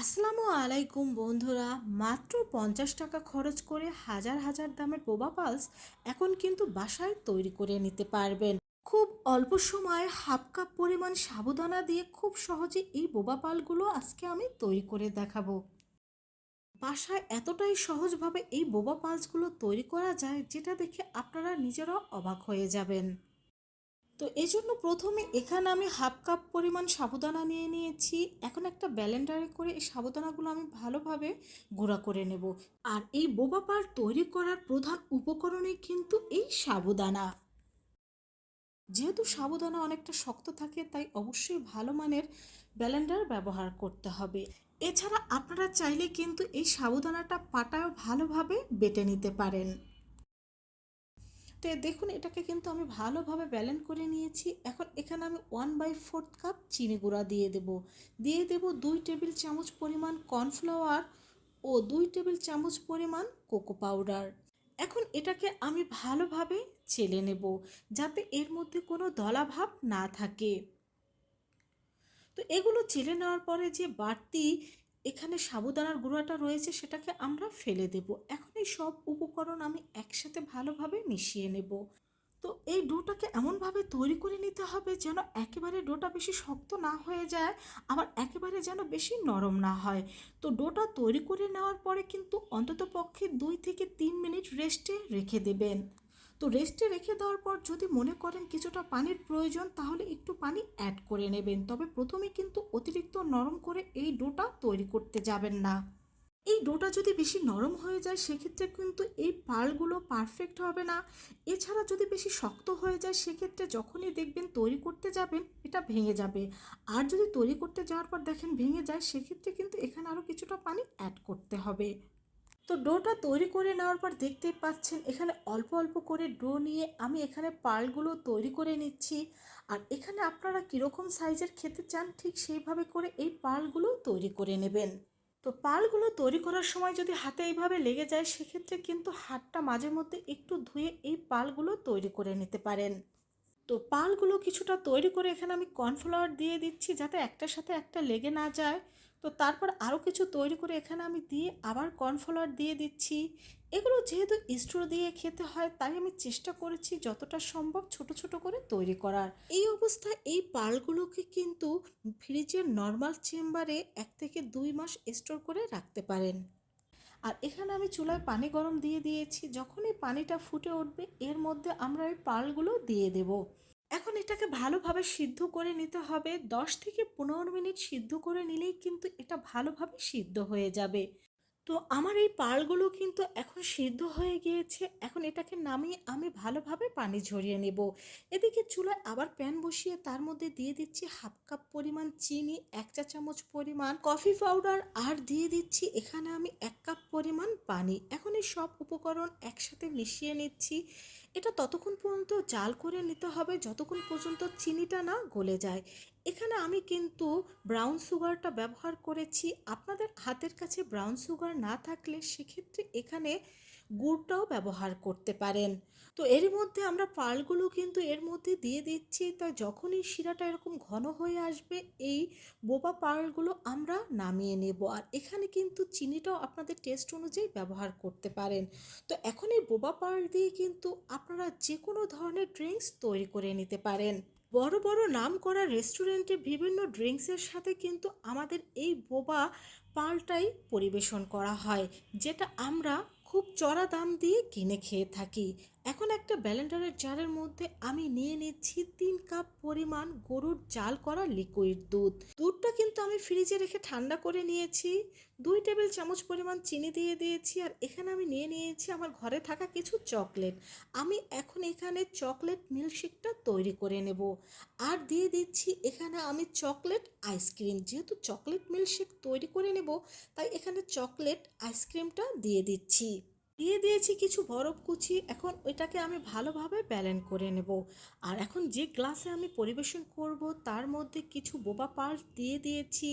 আসসালামু আলাইকুম বন্ধুরা, মাত্র পঞ্চাশ টাকা খরচ করে হাজার হাজার দামের বোবা পালস এখন কিন্তু বাসায় তৈরি করে নিতে পারবেন। খুব অল্প সময়ে হাফ কাপ পরিমাণ সাবুদানা দিয়ে খুব সহজে এই বোবা পালগুলো আজকে আমি তৈরি করে দেখাবো। বাসায় এতটাই সহজভাবে এই বোবা পালসগুলো তৈরি করা যায়, যেটা দেখে আপনারা নিজেরাও অবাক হয়ে যাবেন। তো এই জন্য প্রথমে এখানে আমি হাফ কাপ পরিমাণ সাবুদানা নিয়ে নিয়েছি। এখন একটা ব্যালেন্ডারে করে এই সাবুদানাগুলো আমি ভালোভাবে গুঁড়া করে নেব। আর এই বোবা পার তৈরি করার প্রধান উপকরণই কিন্তু এই সাবুদানা। যেহেতু সাবুদানা অনেকটা শক্ত থাকে, তাই অবশ্যই ভালো মানের ব্যালেন্ডার ব্যবহার করতে হবে। এছাড়া আপনারা চাইলে কিন্তু এই সাবুদানাটা পাটায়ও ভালোভাবে বেটে নিতে পারেন। তো দেখুন, এটাকে কিন্তু আমি ভালোভাবে ব্যালেন্স করে নিয়েছি। এখন এখানে আমি ওয়ান বাই ফোর্থ কাপ চিনি গুঁড়া দিয়ে দেব। দিয়ে দেব দুই টেবিল চামচ পরিমাণ কর্নফ্লাওয়ার ও দুই টেবিল চামচ পরিমাণ কোকো পাউডার এখন এটাকে আমি ভালোভাবে চেলে নেব, যাতে এর মধ্যে কোনো দলাভাব না থাকে। তো এগুলো চেলে নেওয়ার পরে যে বাড়তি এখানে সাবুদানার গুঁড়াটা রয়েছে, সেটাকে আমরা ফেলে দেব। এখন এই সব উপকরণ আমি একসাথে ভালোভাবে মিশিয়ে নেব। তো এই ডোটাকে এমনভাবে তৈরি করে নিতে হবে যেন একেবারে ডোটা বেশি শক্ত না হয়ে যায়, আবার একেবারে যেন বেশি নরম না হয়। তো ডোটা তৈরি করে নেওয়ার পরে কিন্তু অন্তত পক্ষে দুই থেকে তিন মিনিট রেস্টে রেখে দেবেন। তো রেস্টে রেখে দেওয়ার পর যদি মনে করেন কিছুটা পানির প্রয়োজন, তাহলে একটু পানি অ্যাড করে নেবেন। তবে প্রথমে কিন্তু অতিরিক্ত নরম করে এই ডোটা তৈরি করতে যাবেন না। এই ডোটা যদি বেশি নরম হয়ে যায়, সেক্ষেত্রে কিন্তু এই পালগুলো পারফেক্ট হবে না। এছাড়া যদি বেশি শক্ত হয়ে যায়, সেক্ষেত্রে যখনই দেখবেন তৈরি করতে যাবেন, এটা ভেঙে যাবে। আর যদি তৈরি করতে যাওয়ার পর দেখেন ভেঙে যায়, সেক্ষেত্রে কিন্তু এখানে আরও কিছুটা পানি অ্যাড করতে হবে। তো ডোটা তৈরি করে নেওয়ার পর দেখতেই পাচ্ছেন, এখানে অল্প অল্প করে ডো নিয়ে আমি এখানে পালগুলো তৈরি করে নিচ্ছি। আর এখানে আপনারা কীরকম সাইজের খেতে চান, ঠিক সেইভাবে করে এই পালগুলো তৈরি করে নেবেন। তো পালগুলো তৈরি করার সময় যদি হাতে এইভাবে লেগে যায়, সেক্ষেত্রে কিন্তু হাতটা মাঝে মধ্যে একটু ধুয়ে এই পালগুলো তৈরি করে নিতে পারেন। তো পালগুলো কিছুটা তৈরি করে এখানে আমি কর্নফ্লাওয়ার দিয়ে দিচ্ছি যাতে একটার সাথে একটা লেগে না যায়। তো তারপর আরও কিছু তৈরি করে এখানে আমি দিয়ে আবার কর্নফ্লাওয়ার দিয়ে দিচ্ছি। এগুলো যেহেতু স্ট্রো দিয়ে খেতে হয়, তাই আমি চেষ্টা করেছি যতটা সম্ভব ছোট ছোট করে তৈরি করার। এই অবস্থায় এই পালগুলোকে কিন্তু ফ্রিজের নর্মাল চেম্বারে এক থেকে দুই মাস স্টোর করে রাখতে পারেন। আর এখানে আমি চুলায় পানি গরম দিয়ে দিয়েছি। যখন এই পানিটা ফুটে উঠবে, এর মধ্যে আমরা ওই পালগুলো দিয়ে দেব। এখন এটাকে ভালোভাবে সিদ্ধ করে নিতে হবে। দশ থেকে পনেরো মিনিট সিদ্ধ করে নিলেই কিন্তু এটা ভালোভাবে সিদ্ধ হয়ে যাবে। তো আমার এই পালগুলো কিন্তু এখন সিদ্ধ হয়ে গিয়েছে। এখন এটাকে নামিয়ে আমি ভালোভাবে পানি ঝরিয়ে নেব। এদিকে চুলায় আবার প্যান বসিয়ে তার মধ্যে দিয়ে দিচ্ছি হাফ কাপ পরিমাণ চিনি, এক চা চামচ পরিমাণ কফি পাউডার আর দিয়ে দিচ্ছি এখানে আমি এক কাপ পরিমাণ পানি। এখন এই সব উপকরণ একসাথে মিশিয়ে নিচ্ছি। এটা ততক্ষণ পর্যন্ত জাল করে নিতে হবে, যতক্ষণ পর্যন্ত চিনিটা না গলে যায়। এখানে আমি কিন্তু ব্রাউন সুগারটা ব্যবহার করেছি। আপনাদের হাতের কাছে ব্রাউন সুগার না থাকলে সেক্ষেত্রে এখানে গুড়টাও ব্যবহার করতে পারেন। তো এর মধ্যে আমরা পালগুলো কিন্তু এর মধ্যে দিয়ে দিচ্ছি। তা যখনই শিরাটা এরকম ঘন হয়ে আসবে, এই বোবা পালগুলো আমরা নামিয়ে নেব। আর এখানে কিন্তু চিনিটাও আপনাদের টেস্ট অনুযায়ী ব্যবহার করতে পারেন। তো এখন এই বোবা পাল দিয়ে কিন্তু আপনারা যে কোনো ধরনের ড্রিঙ্কস তৈরি করে নিতে পারেন। বড় বড় নাম করা রেস্টুরেন্টে বিভিন্ন ড্রিঙ্কসের সাথে কিন্তু আমাদের এই বোবা পালটাই পরিবেশন করা হয়, যেটা আমরা খুব চড়া দাম দিয়ে কিনে খেয়ে থাকি। এখন একটা ব্যালেন্ডারের জারের মধ্যে আমি নিয়ে নিচ্ছি তিন কাপ পরিমাণ গরুর জাল করা লিকুইড দুধ। দুধটা কিন্তু আমি ফ্রিজে রেখে ঠান্ডা করে নিয়েছি। দুই টেবিল চামচ পরিমাণ চিনি দিয়ে দিয়েছি আর এখানে আমি নিয়ে নিয়েছি আমার ঘরে থাকা কিছু চকলেট। আমি এখন এখানে চকলেট মিল্কশেকটা তৈরি করে নেব। আর দিয়ে দিচ্ছি এখানে আমি চকলেট আইসক্রিম যেহেতু চকলেট মিল্কশেক তৈরি করে নেব, তাই এখানে চকলেট আইসক্রিমটা দিয়ে দিচ্ছি। দিয়ে দিয়েছি কিছু বরফ কুচি। এখন ওইটাকে আমি ভালোভাবে ব্যালেন্স করে নেব। আর এখন যে গ্লাসে আমি পরিবেশন করব, তার মধ্যে কিছু বোবা পাল্প দিয়ে দিয়েছি।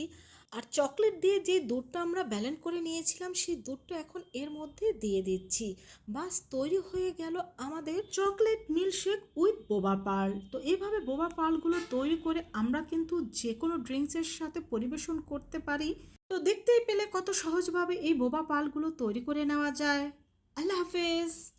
আর চকলেট দিয়ে যে দুধটা আমরা ব্যালেন্স করে নিয়েছিলাম, সেই দুধটা এখন এর মধ্যে দিয়ে দিচ্ছি। বাস, তৈরি হয়ে গেল আমাদের chocolate milkshake with boba pearl. তো এইভাবে বোবা পার্লগুলো তৈরি করে আমরা কিন্তু যে কোনো ড্রিঙ্কসের সাথে পরিবেশন করতে পারি। তো দেখতেই পেলে কত সহজভাবে এই বোবা পালগুলো তৈরি করে নেওয়া যায়। আল্লাহ হাফেজ।